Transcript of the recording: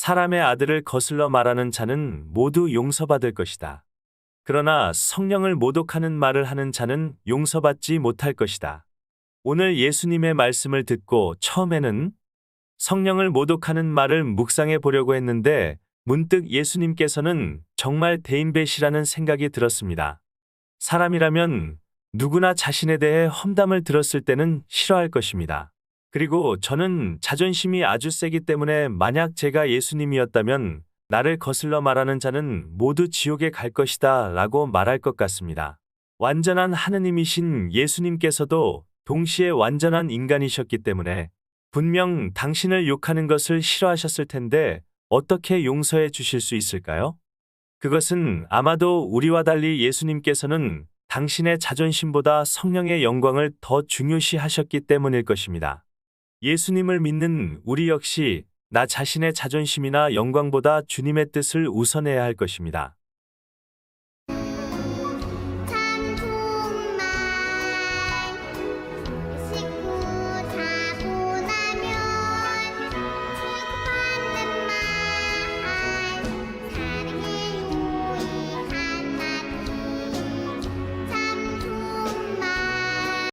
사람의 아들을 거슬러 말하는 자는 모두 용서받을 것이다. 그러나 성령을 모독하는 말을 하는 자는 용서받지 못할 것이다. 오늘 예수님의 말씀을 듣고 처음에는 성령을 모독하는 말을 묵상해 보려고 했는데 문득 예수님께서는 정말 대인배시라는 생각이 들었습니다. 사람이라면 누구나 자신에 대해 험담을 들었을 때는 싫어할 것입니다. 그리고 저는 자존심이 아주 세기 때문에 만약 제가 예수님이었다면 나를 거슬러 말하는 자는 모두 지옥에 갈 것이다 라고 말할 것 같습니다. 완전한 하느님이신 예수님께서도 동시에 완전한 인간이셨기 때문에 분명 당신을 욕하는 것을 싫어하셨을 텐데 어떻게 용서해 주실 수 있을까요? 그것은 아마도 우리와 달리 예수님께서는 당신의 자존심보다 성령의 영광을 더 중요시 하셨기 때문일 것입니다. 예수님을 믿는 우리 역시 나 자신의 자존심이나 영광보다 주님의 뜻을 우선해야 할 것입니다.